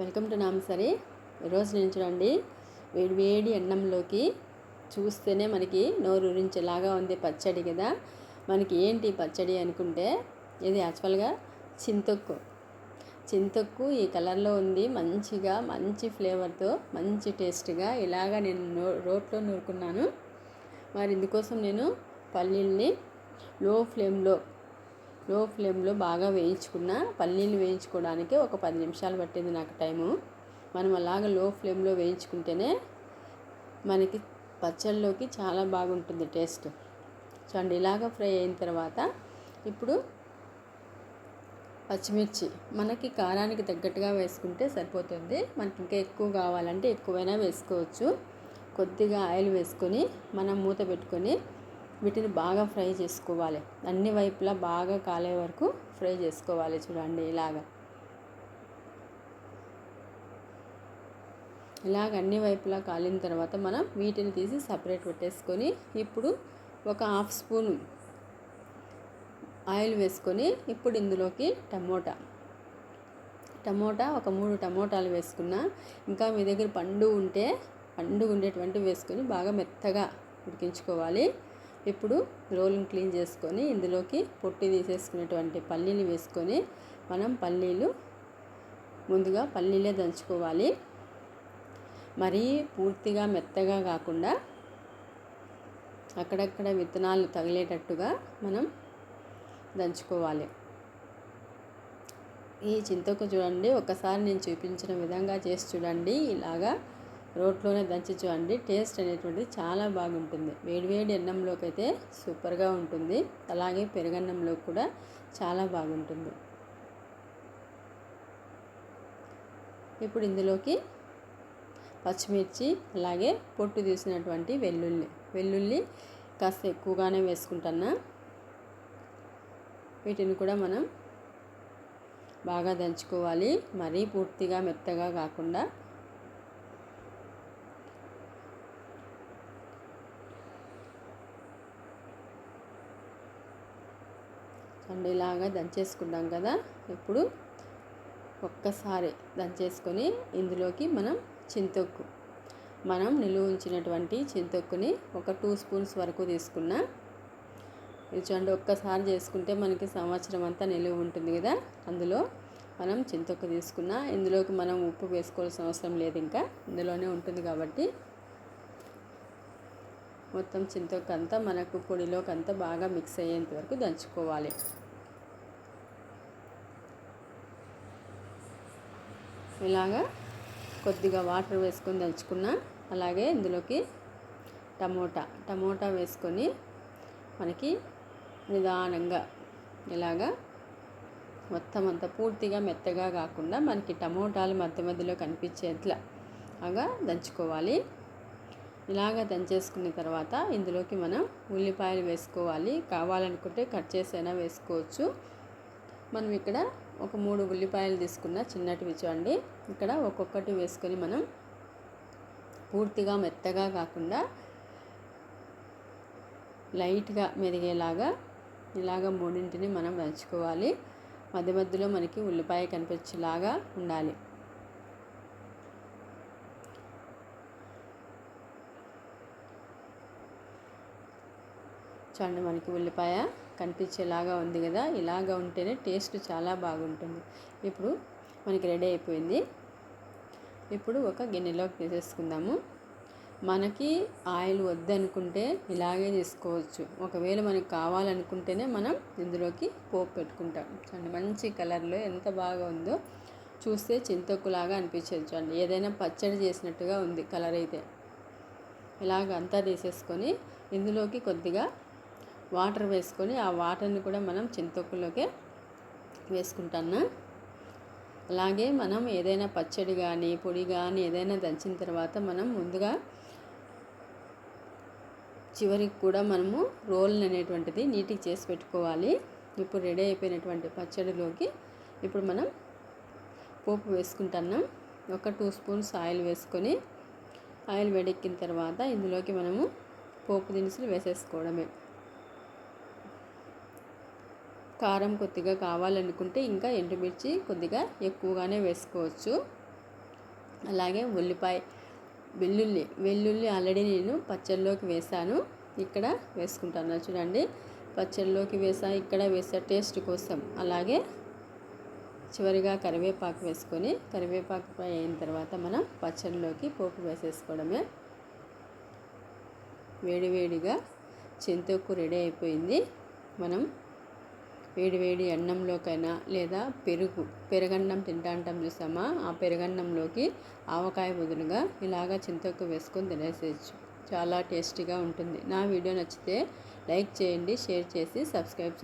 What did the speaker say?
Welcome to నామసరి ఈరోజు నేను చూడండి వేడి వేడి అన్నంలోకి చూస్తేనే మనకి నోరు ఉరించేలాగా ఉంది పచ్చడి కదా. మనకి ఏంటి పచ్చడి అనుకుంటే ఇది యాక్చువల్గా చింతొక్కు. చింతొక్కు ఈ కలర్లో ఉంది మంచిగా మంచి ఫ్లేవర్తో మంచి టేస్ట్గా ఇలాగా నేను నో రోట్లో నూరుకున్నాను. మరి ఇందుకోసం నేను పల్లీల్ని లో ఫ్లేమ్లో లో ఫ్లేమ్లో బాగా వేయించుకున్న పల్లీలు వేయించుకోవడానికి ఒక పది నిమిషాలు పట్టింది నాకు టైము. మనం అలాగ లో ఫ్లేమ్లో వేయించుకుంటేనే మనకి పచ్చళ్ళలోకి చాలా బాగుంటుంది టేస్ట్. చూడండి ఇలాగ ఫ్రై అయిన తర్వాత ఇప్పుడు పచ్చిమిర్చి మనకి కారానికి తగ్గట్టుగా వేసుకుంటే సరిపోతుంది. మనకి ఇంకా ఎక్కువ కావాలంటే ఎక్కువైనా వేసుకోవచ్చు. కొద్దిగా ఆయిల్ వేసుకొని మనం మూత పెట్టుకొని వీటిని బాగా ఫ్రై చేసుకోవాలి. అన్ని వైపులా బాగా కాలే వరకు ఫ్రై చేసుకోవాలి చూడండి ఇలాగ. ఇలాగ అన్ని వైపులా కాలిన తర్వాత మనం వీటిని తీసి సపరేట్ పెట్టేసుకొని ఇప్పుడు ఒక హాఫ్ స్పూన్ ఆయిల్ వేసుకొని ఇప్పుడు ఇందులోకి టమోటా. టమోటా ఒక మూడు టమోటాలు వేసుకున్నా ఇంకా మీ దగ్గర పండు ఉంటే పండు ఉండేటువంటి వేసుకొని బాగా మెత్తగా ఉడికించుకోవాలి. ఇప్పుడు రోల్ని క్లీన్ చేసుకొని ఇందులోకి పొట్టి తీసేసుకునేటువంటి పల్లీలు వేసుకొని మనం పల్లీలు ముందుగా పల్లీలే దంచుకోవాలి. మరీ పూర్తిగా మెత్తగా కాకుండా అక్కడక్కడ విత్తనాలు తగిలేటట్టుగా మనం దంచుకోవాలి. ఈ చింతకు చూడండి ఒకసారి నేను చూపించిన విధంగా చేసి చూడండి. ఇలాగా రోట్లోనే దంచి చూడండి టేస్ట్ అనేటువంటిది చాలా బాగుంటుంది. వేడివేడి అన్నంలోకి అయితే సూపర్గా ఉంటుంది. అలాగే పెరుగన్నంలో కూడా చాలా బాగుంటుంది. ఇప్పుడు ఇందులోకి పచ్చిమిర్చి అలాగే పొట్టు తీసినటువంటి వెల్లుల్లి. వెల్లుల్లి కాస్త ఎక్కువగానే వేసుకుంటున్నా వీటిని కూడా మనం బాగా దంచుకోవాలి. మరీ పూర్తిగా మెత్తగా కాకుండా అండ్ ఇలాగా దంచేసుకున్నాం కదా. ఇప్పుడు ఒక్కసారి దంచేసుకొని ఇందులోకి మనం చింతొక్కు. మనం నిలువ ఉంచినటువంటి చింతొక్కుని ఒక టూ స్పూన్స్ వరకు తీసుకున్న. ఇది చూడండి ఒక్కసారి చేసుకుంటే మనకి సంవత్సరం అంతా నిలువ ఉంటుంది కదా. అందులో మనం చింతొక్కు తీసుకున్న. ఇందులోకి మనం ఉప్పు వేసుకోవాల్సిన అవసరం లేదు ఇంకా. ఇందులోనే ఉంటుంది కాబట్టి మొత్తం చింతకంతా మనకు పొడిలోకంతా బాగా మిక్స్ అయ్యేంత వరకు దంచుకోవాలి. ఇలాగా కొద్దిగా వాటర్ వేసుకొని దంచుకున్న అలాగే ఇందులోకి టమోటా టమోటా వేసుకొని మనకి నిదానంగా ఇలాగా మొత్తం అంతా పూర్తిగా మెత్తగా కాకుండా మనకి టమోటాలు మధ్య మధ్యలో కనిపించేట్లా అగా దంచుకోవాలి. ఇలాగ దంచేసుకున్న తర్వాత ఇందులోకి మనం ఉల్లిపాయలు వేసుకోవాలి. కావాలనుకుంటే కట్ చేసైనా వేసుకోవచ్చు. మనం ఇక్కడ ఒక మూడు ఉల్లిపాయలు తీసుకున్న చిన్నటివి చూడండి. ఇక్కడ ఒక్కొక్కటి వేసుకొని మనం పూర్తిగా మెత్తగా కాకుండా లైట్గా మెరిగేలాగా ఇలాగ మూడింటిని మనం దంచుకోవాలి. మధ్య మధ్యలో మనకి ఉల్లిపాయ కనిపించేలాగా ఉండాలి. చూడండి మనకి ఉల్లిపాయ కనిపించేలాగా ఉంది కదా. ఇలాగా ఉంటేనే టేస్ట్ చాలా బాగుంటుంది. ఇప్పుడు మనకి రెడీ అయిపోయింది. ఇప్పుడు ఒక గిన్నెలోకి తీసేసుకుందాము. మనకి ఆయిల్ వద్దనుకుంటే ఇలాగే తీసుకోవచ్చు. ఒకవేళ మనకి కావాలనుకుంటేనే మనం ఇందులోకి పోపు పెట్టుకుంటాం. చూడండి మంచి కలర్లో ఎంత బాగా ఉందో చూస్తే చింతొక్కులాగా అనిపించేది చూడండి. ఏదైనా పచ్చడి చేసినట్టుగా ఉంది కలర్ అయితే. ఇలాగ అంతా తీసేసుకొని ఇందులోకి కొద్దిగా వాటర్ వేసుకొని ఆ వాటర్ని కూడా మనం చింతొక్కులోకే వేసుకుంటాను అలాగే మనం ఏదైనా పచ్చడి కానీ పొడి కానీ ఏదైనా దంచిన తర్వాత మనం ముందుగా చివరికి కూడా మనము రోల్ అనేటువంటిది నీట్గా చేసి పెట్టుకోవాలి. ఇప్పుడు రెడీ అయిపోయినటువంటి పచ్చడిలోకి ఇప్పుడు మనం పోపు వేసుకుంటున్నాం. ఒక టూ స్పూన్స్ ఆయిల్ వేసుకొని ఆయిల్ వేడెక్కిన తర్వాత ఇందులోకి మనము పోపు దినుసులు వేసేసుకోవడమే. కారం కొద్దిగా కావాలనుకుంటే ఇంకా ఎండుమిర్చి కొద్దిగా ఎక్కువగానే వేసుకోవచ్చు. అలాగే ఉల్లిపాయ వెల్లుల్లి వెల్లుల్లి ఆల్రెడీ నేను పచ్చళ్ళలోకి వేసాను ఇక్కడ వేసుకుంటాను. చూడండి. పచ్చళ్ళలోకి వేసా ఇక్కడ వేసా టేస్ట్ కోసం. అలాగే చివరిగా కరివేపాకు వేసుకొని కరివేపాకు ఫ్రై అయిన తర్వాత మనం పచ్చళ్ళలోకి పోపు వేసేసుకోవడమే. వేడివేడిగా చింతొక్కు రెడీ అయిపోయింది. మనం వేడివేడి అన్నంలోకైనా లేదా పెరుగు పెరుగన్నం తింటాంటాం చూసామా? ఆ పెరుగన్నంలోకి ఆవకాయ బదులుగా ఇలాగా చింతకు వేసుకొని తినేసేయచ్చు. చాలా టేస్టీగా ఉంటుంది. నా వీడియో నచ్చితే లైక్ చేయండి షేర్ చేసి సబ్స్క్రైబ్ చేయండి